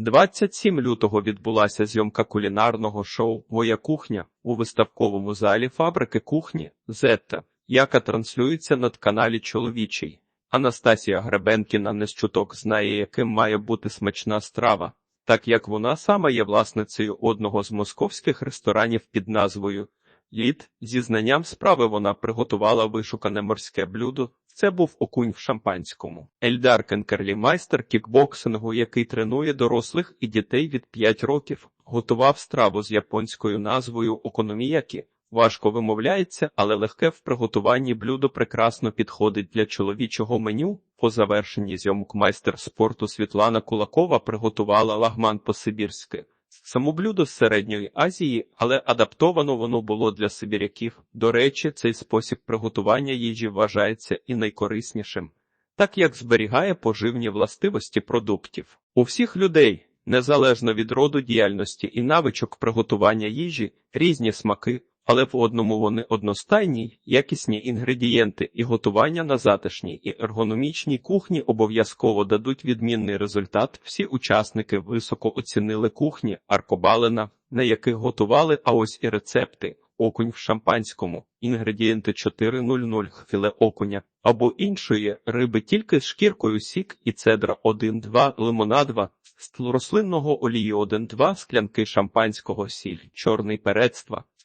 27 лютого відбулася зйомка кулінарного шоу Моя кухня у виставковому залі фабрики кухні Зетта, яка транслюється на каналі Чоловічий. Анастасія Гребенкіна не з чуток знає, яким має бути смачна страва, так як вона сама є власницею одного з московських ресторанів під назвою Лід. Зі знанням справи вона приготувала вишукане морське блюдо. Це був окунь в шампанському. Ельдар Кенкерлі, майстер кікбоксингу, який тренує дорослих і дітей від 5 років, готував страву з японською назвою окономіякі. Важко вимовляється, але легке в приготуванні блюдо прекрасно підходить для чоловічого меню. По завершенні зйомок майстер спорту Світлана Кулакова приготувала лагман по-сибірськи. Само блюдо з середньої Азії, але адаптовано воно було для сибіряків. До речі, цей спосіб приготування їжі вважається і найкориснішим, так як зберігає поживні властивості продуктів. У всіх людей, незалежно від роду діяльності і навичок приготування їжі, різні смаки, але в одному вони одностайні, якісні інгредієнти і готування на затишній і ергономічній кухні обов'язково дадуть відмінний результат. Всі учасники високо оцінили кухні Аркобалена, на яких готували, а ось і рецепти. Окунь в шампанському, інгредієнти 4.00 філе окуня або іншої риби тільки з шкіркою сік і цедра 1-2, лимона 2, стл рослинного олію 1-2, склянки шампанського сіль, чорний перець 2, стл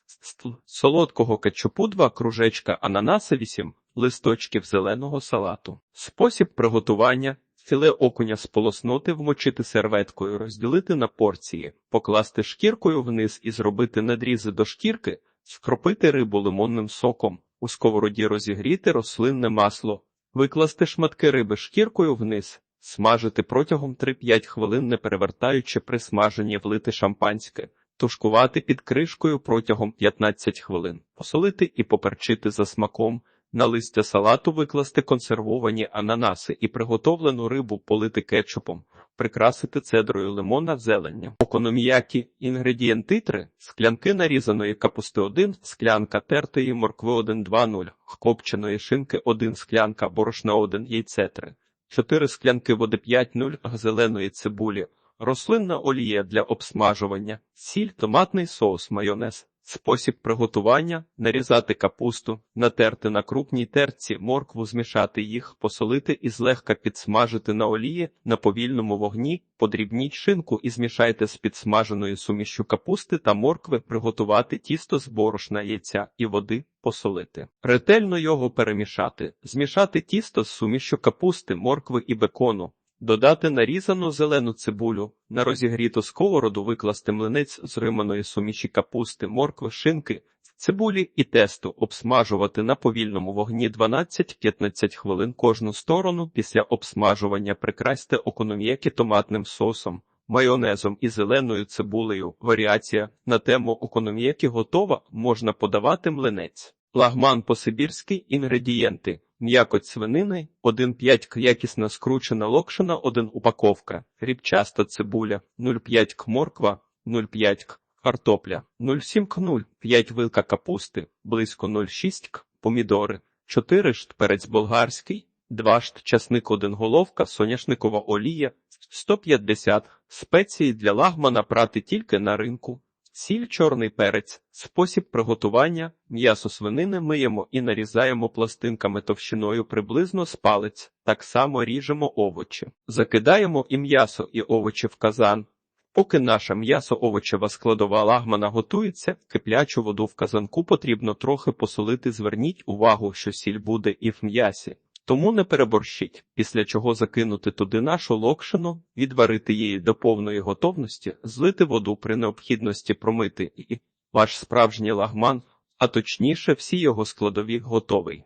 солодкого кетчупу 2 кружечка ананаса 8, листочків зеленого салату. Спосіб приготування Філе окуня сполоснути, вмочити серветкою, розділити на порції, покласти шкіркою вниз і зробити надрізи до шкірки, скропити рибу лимонним соком, у сковороді розігріти рослинне масло, викласти шматки риби шкіркою вниз, смажити протягом 3-5 хвилин, не перевертаючи при смаженні влити шампанське, тушкувати під кришкою протягом 15 хвилин, посолити і поперчити за смаком. На листя салату викласти консервовані ананаси і приготовлену рибу полити кетчупом, прикрасити цедрою лимона зеленню. Окономіякі інгредієнти 3, склянки нарізаної капусти 1, склянка тертої моркви 1-2-0, копченої шинки 1 склянка, борошна 1, яйце 3, 4 склянки води 5-0, зеленої цибулі, рослинна олія для обсмажування, сіль, томатний соус, майонез. Спосіб приготування нарізати капусту, натерти на крупній терці, моркву, змішати їх, посолити і злегка підсмажити на олії на повільному вогні, подрібніть шинку і змішайте з підсмаженою сумішю капусти та моркви, приготувати тісто з борошна яйця і води, посолити. Ретельно його перемішати, змішати тісто з сумішю капусти, моркви і бекону. Додати нарізану зелену цибулю, на розігріту сковороду викласти млинець з риманої суміші капусти, моркви, шинки, цибулі і тесту, обсмажувати на повільному вогні 12-15 хвилин кожну сторону. Після обсмажування прикрасьте окономіяки томатним сосом, майонезом і зеленою цибулею. Варіація на тему окономіяки готова, можна подавати млинець. Лагман по-сибірськи інгредієнти. М'якоть свинини, 1,5 к якісно скручена локшина, 1 упаковка, рібчаста цибуля, 0,5 к морква, 0,5 к картопля, 0,7 к 0, 5 вилка капусти, близько 0,6 к помідори, 4 шт перець болгарський, 2 шт часник 1 головка, соняшникова олія, 150 спеції для лагмана прати тільки на ринку. Сіль, чорний перець, спосіб приготування, м'ясо свинини миємо і нарізаємо пластинками товщиною приблизно з палець, так само ріжемо овочі. Закидаємо і м'ясо, і овочі в казан. Поки наша м'ясо-овочева складова лагмана готується, киплячу воду в казанку потрібно трохи посолити. Зверніть увагу, що сіль буде і в м'ясі. Тому не переборщіть, після чого закинути туди нашу локшину, відварити її до повної готовності, злити воду при необхідності промити і ваш справжній лагман, а точніше, всі його складові готовий.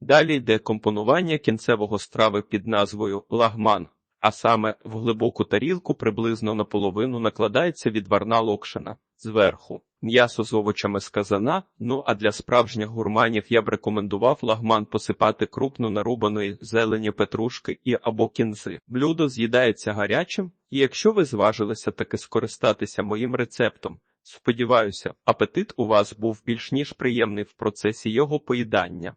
Далі йде компонування кінцевого страви під назвою лагман, а саме в глибоку тарілку приблизно наполовину накладається відварна локшина зверху. М'ясо з овочами з казана, ну а для справжніх гурманів я б рекомендував лагман посипати крупно нарубаної зелені петрушки і або кінзи. Блюдо з'їдається гарячим, і якщо ви зважилися таки скористатися моїм рецептом, сподіваюся, апетит у вас був більш ніж приємний в процесі його поїдання.